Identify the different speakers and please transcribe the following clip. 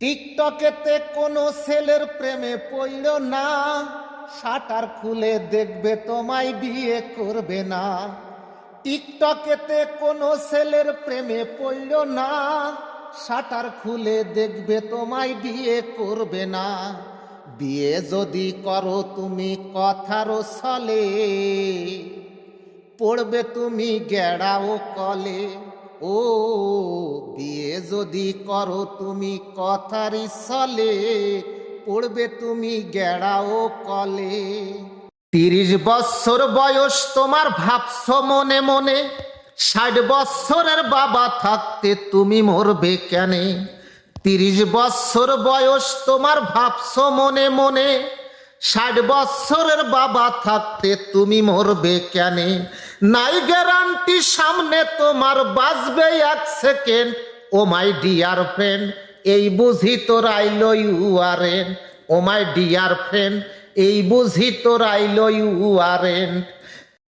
Speaker 1: টিকটকেতে কোনো ছেলের প্রেমে পড়ল না। শাটার খুলে দেখবে তোমায় বিয়ে করবে না। টিকটকেতে কোনো ছেলের প্রেমে পড়ল না। শাটার খুলে দেখবে তোমায় বিয়ে করবে না। বিয়ে যদি করো তুমি কথারও ছলে, পড়বে তুমি গেড়াও কলে। ও যদি করো তুমি কথারই ছলে পড়বে তুমি গেড়াও কলে। তিরিশ বছর বয়স তোমার, ভাবছ মনে মনে। ষাট বছরের বাবা থাকতে তুমি মরবে কেনে। তিরিশ বছর বয়স তোমার, ভাবছ মনে মনে। ষাট বছরের বাবা থাকতে তুমি মরবে কেনে। নাই গ্যারান্টি সামনে তোমার বাঁচবে এক second oh my dear friend, এই বুঝি তোর I'll you are oh my dear friend, এই বুঝি তোর আইল ইউ আর এন